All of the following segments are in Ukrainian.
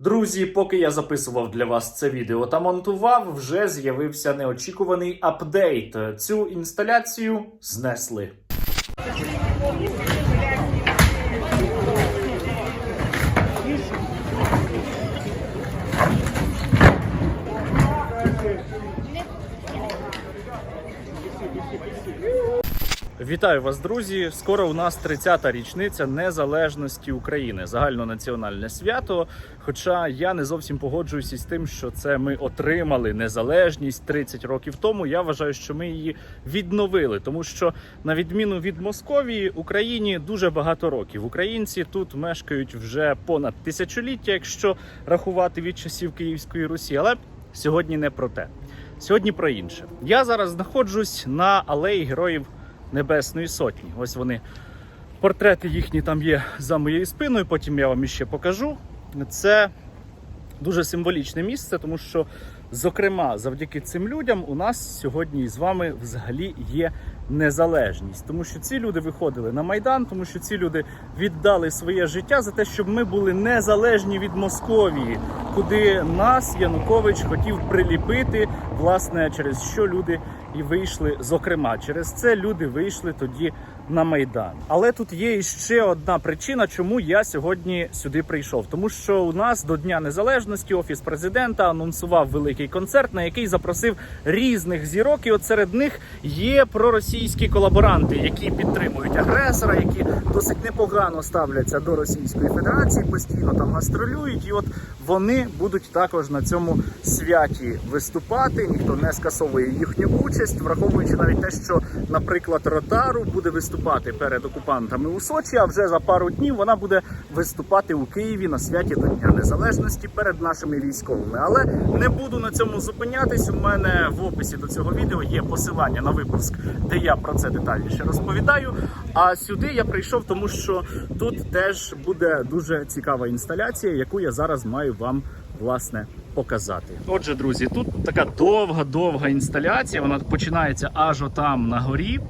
Друзі, поки я записував для вас це відео та монтував, вже з'явився неочікуваний апдейт. Цю інсталяцію знесли. Вітаю вас, друзі! Скоро у нас 30-та річниця незалежності України, загальнонаціональне свято. Хоча я не зовсім погоджуюся з тим, що це ми отримали незалежність 30 років тому. Я вважаю, що ми її відновили, тому що на відміну від Московії, Україні дуже багато років. Українці тут мешкають вже понад тисячоліття, якщо рахувати від часів Київської Русі. Але сьогодні не про те. Сьогодні про інше. Я зараз знаходжусь на алеї героїв Небесної Сотні. Ось вони. Портрети їхні там є за моєю спиною, потім я вам іще покажу. Це дуже символічне місце, тому що, зокрема, завдяки цим людям у нас сьогодні з вами взагалі є незалежність. Тому що ці люди виходили на Майдан, тому що ці люди віддали своє життя за те, щоб ми були незалежні від Московії, куди нас Янукович хотів приліпити, власне, через що люди і вийшли. Зокрема, через це люди вийшли тоді на майдан. Але тут є ще одна причина, чому я сьогодні сюди прийшов. Тому що у нас до Дня Незалежності офіс президента анонсував великий концерт, на який запросив різних зірок. І от серед них є проросійські колаборанти, які підтримують агресора, які досить непогано ставляться до Російської Федерації, постійно там гастролюють. І от вони будуть також на цьому святі виступати. Ніхто не скасовує їхню участь, враховуючи навіть те, що, наприклад, Ротару буде виступати перед окупантами у Сочі. А вже за пару днів вона буде виступати у Києві на святі до Дня Незалежності перед нашими військовими. Але не буду на цьому зупинятись. У мене в описі до цього відео є посилання на випуск, де я про це детальніше розповідаю. А сюди я прийшов, тому що тут теж буде дуже цікава інсталяція, яку я зараз маю вам власне показати. Отже, друзі, тут така довга-довга інсталяція. Вона починається аж отам на горі.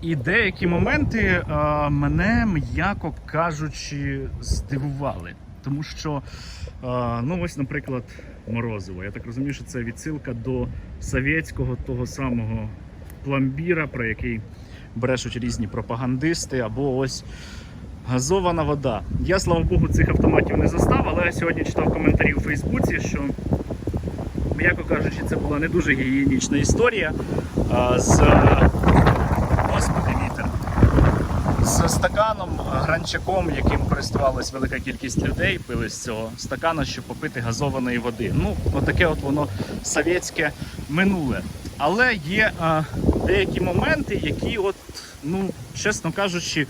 І деякі моменти е, мене, м'яко кажучи, здивували. Тому що, е, ну ось, наприклад, Морозиво. Я так розумію, що це відсилка до совєтського того самого пломбіра, про який брешуть різні пропагандисти, або ось газована вода. Я, слава Богу, цих автоматів не застав, але я сьогодні читав коментарі у Фейсбуці, що, м'яко кажучи, це була не дуже гігієнічна історія з З стаканом, гранчаком, яким користувалась велика кількість людей, пили з цього стакана, щоб попити газованої води. Ну, отаке от воно совєтське минуле. Але є а, деякі моменти, які, от, ну, чесно кажучи,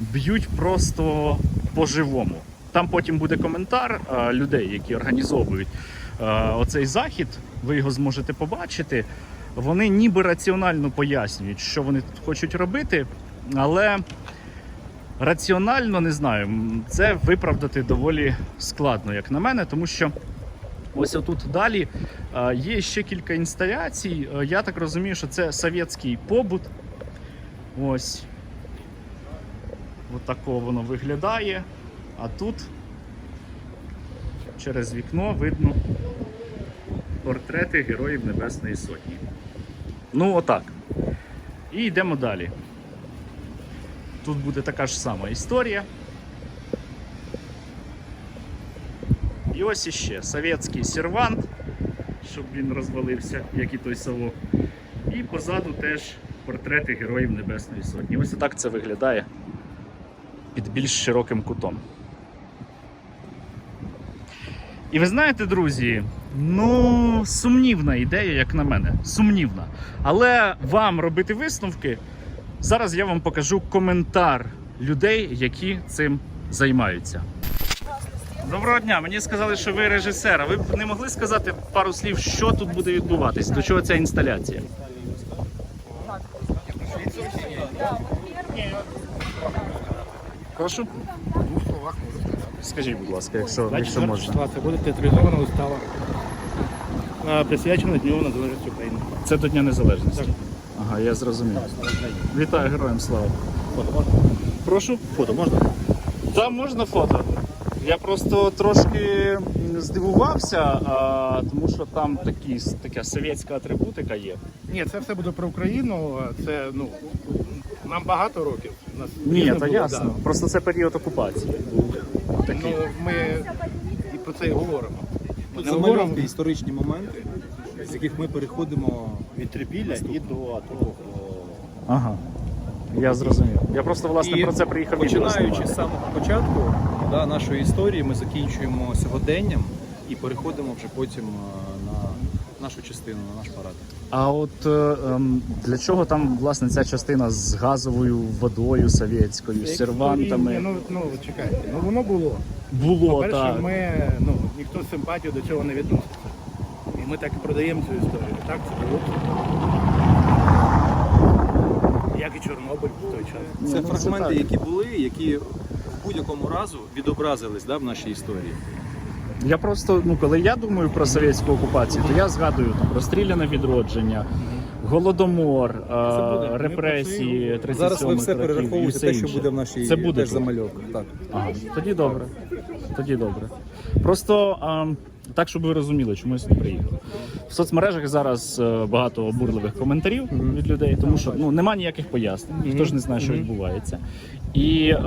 б'ють просто по-живому. Там потім буде коментар а, людей, які організовують а, оцей захід. Ви його зможете побачити. Вони ніби раціонально пояснюють, що вони тут хочуть робити, але раціонально не знаю. Це виправдати доволі складно, як на мене, тому що ось отут далі е, є ще кілька інсталяцій. Е, Я так розумію, що це совєтський побут. Ось. Отако воно виглядає. А тут через вікно видно портрети Героїв Небесної Сотні. Ну, отак. І йдемо далі. Тут буде така ж сама історія. І ось іще совєтський сервант, щоб він розвалився, як і той совок. І позаду теж портрети Героїв Небесної Сотні. Ось так це виглядає під більш широким кутом. І ви знаєте, друзі, ну сумнівна ідея, як на мене. Сумнівна. Але вам робити висновки. Зараз я вам покажу коментар людей, які цим займаються. Доброго дня. Мені сказали, що ви режисер. А ви б не могли сказати пару слів, що тут буде відбуватись? До чого ця інсталяція? Прошу. Скажіть, будь ласка, якщо, якщо 24 можна. це буде театралізована вистава, е, присвячена Дню Незалежності України. Це до Дня Незалежності. Так. Ага, я зрозумів. Вітаю героям слава. Фото можна? Прошу. Фото можна? Там можна фото. Я просто трошки сумнівався, а, тому що там такі, така совєтська атрибутика є. Ні, це все буде про Україну. Це ну нам багато років. Нас Ні, то було, ясно. Просто це період окупації. Да. Такий. Ну ми і про це і говоримо. Ми не говоримо замальовки історичні моменти, з яких ми переходимо від трипілля і до АТО. Ага. Я зрозумів. Я просто власне І про це приїхав відео починаючи знімати. з самого початку да, нашої історії, ми закінчуємо сьогоденням і переходимо вже потім е, на нашу частину, на наш парад. А от е, ем, для чого там власне ця частина з газовою водою совєтською, з сервантами? Ну, ну чекайте, ну воно було. Було По-перше, так. ми ну ніхто з симпатією до цього не відноситься. І ми так і продаємо цю історію. Так, це було. Як і Чорнобиль в той час. Це ну, фрагменти, так. які були, які будь-якому разу відобразились да, в нашій історії. Я просто, ну коли я думаю про совєтську окупацію, то я згадую там розстріляне відродження, голодомор, е, буде. Ми репресії, 37 Зараз ви все років і перераховуєте все те, що інше. буде в нашій Це буде теж тут. замальовках. Так. Ага, тоді добре. Тоді добре. Просто а, так, щоб ви розуміли, чому я сюди приїхав. В соцмережах зараз е, багато обурливих коментарів від людей, тому що ну нема ніяких пояснень, ніхто ж не знає, що відбувається. І е,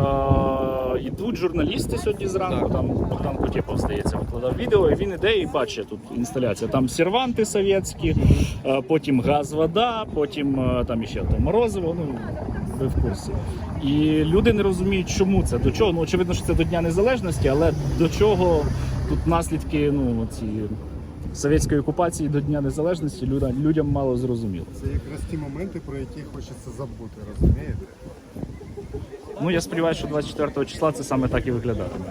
йдуть журналісти сьогодні зранку. Так. Там Богдан Кутєпов, здається, викладав відео. І він іде і бачить тут інсталяція. Там серванти совєтські, е, потім газ, вода, потім е, там іще там морозиво. Ну ви в курсі. І люди не розуміють, чому це до чого. Ну очевидно, що це до Дня Незалежності, але до чого тут наслідки ну ці совєтської окупації до Дня Незалежності людям, людям мало зрозуміло. Це якраз ті моменти, про які хочеться забути, розумієте? Ну я сподіваюся, що 24 числа це саме так і виглядатиме.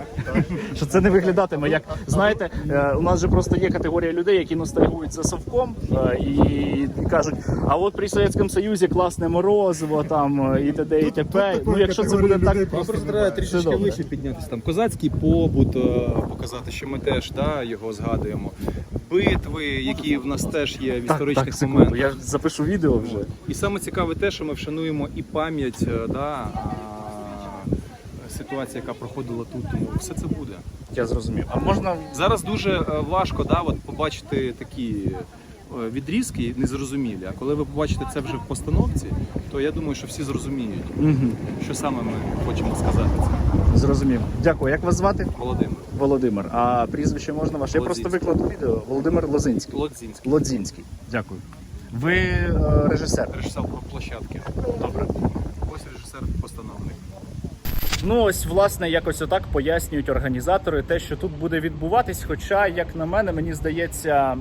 Що це не виглядатиме, як знаєте, е, у нас же просто є категорія людей, які ностальгують за совком е, і, кажуть, а от при Совєтському Союзі класне морозиво там е, і т.д. і т.п. Ну якщо це буде так, Ну, Просто треба трішечки вище піднятися. Там козацький побут, показати, що ми теж да, його згадуємо. Битви, які в нас теж є в історичних так, секунду, моментах. я запишу відео вже. І саме цікаве те, що ми вшануємо і пам'ять, да, ситуація, яка проходила тут, тому все це буде. Я зрозумів. А можна Зараз дуже е, важко да, от, побачити такі е, відрізки незрозумілі. А коли ви побачите це вже в постановці, то я думаю, що всі зрозуміють, Мгм. що саме ми хочемо сказати. Це зрозумів. Дякую. Як вас звати? Володимир Володимир. А прізвище можна ваше? Я просто Лозінський. викладу відео. Володимир Лозинський. Лодзінський, Лодзінський. Дякую. Ви е, режисер. режисер площадки. Добре. Ось режисер постановник. Ну ось власне якось отак пояснюють організатори те, що тут буде відбуватись. Хоча, як на мене, мені здається,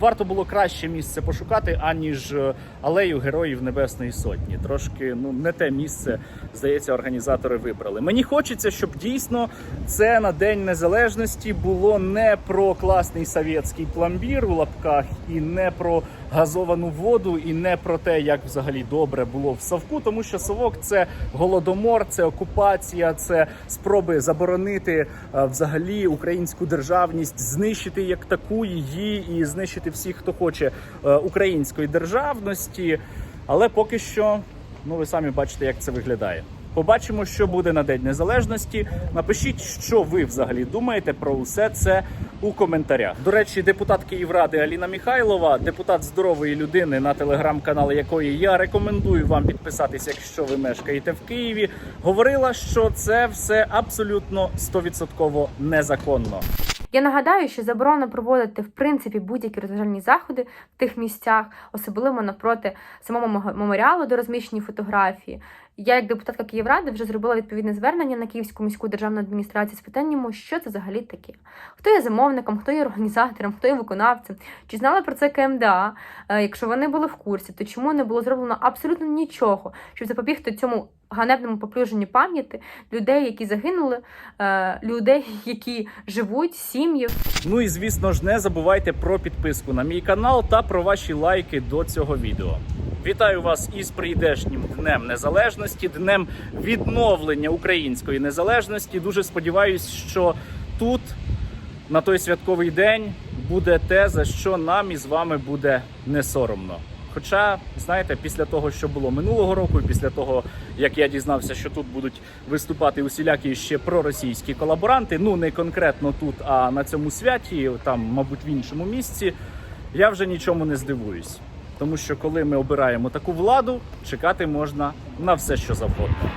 варто було краще місце пошукати, аніж е, алею Героїв Небесної Сотні. Трошки ну не те місце, здається, організатори вибрали. Мені хочеться, щоб дійсно це на День Незалежності було не про класний совєтський пломбір у лапках, і не про газовану воду, і не про те, як взагалі добре було в Савку, тому що Совок це голодомор, це окупація, це спроби заборонити е, взагалі українську державність, знищити як таку її і знищити всіх, хто хоче е, української державності. Але поки що, ну ви самі бачите, як це виглядає. Побачимо, що буде на День Незалежності. Напишіть, що ви взагалі думаєте про усе це у коментарях. До речі, депутат Київради Аліна Міхайлова, депутат здорової людини, на телеграм-канали якої я рекомендую вам підписатися, якщо ви мешкаєте в Києві, говорила, що це все абсолютно 100% незаконно. Я нагадаю, що заборонено проводити в принципі будь-які розважальні заходи в тих місцях, особливо навпроти самого мого- меморіалу, де розміщені фотографії. Я, як депутатка Київради, вже зробила відповідне звернення на Київську міську державну адміністрацію з питанням, що це взагалі таке. Хто є замовником, хто є організатором, хто є виконавцем, чи знала про це КМДА? Е, Якщо вони були в курсі, то чому не було зроблено абсолютно нічого, щоб запобігти цьому ганебному поплюженню пам'яті людей, які загинули, е, людей, які живуть, сім'ї. Ну і звісно ж, не забувайте про підписку на мій канал та про ваші лайки до цього відео. Вітаю вас із прийдешнім днем незалежності, днем відновлення української незалежності. Дуже сподіваюсь, що тут на той святковий день буде те, за що нам із вами буде не соромно. Хоча, знаєте, після того, що було минулого року, і після того, як я дізнався, що тут будуть виступати усілякі ще проросійські колаборанти, ну не конкретно тут, а на цьому святі, там, мабуть, в іншому місці, я вже нічому не здивуюсь. Тому що коли ми обираємо таку владу, чекати можна на все, що завгодно.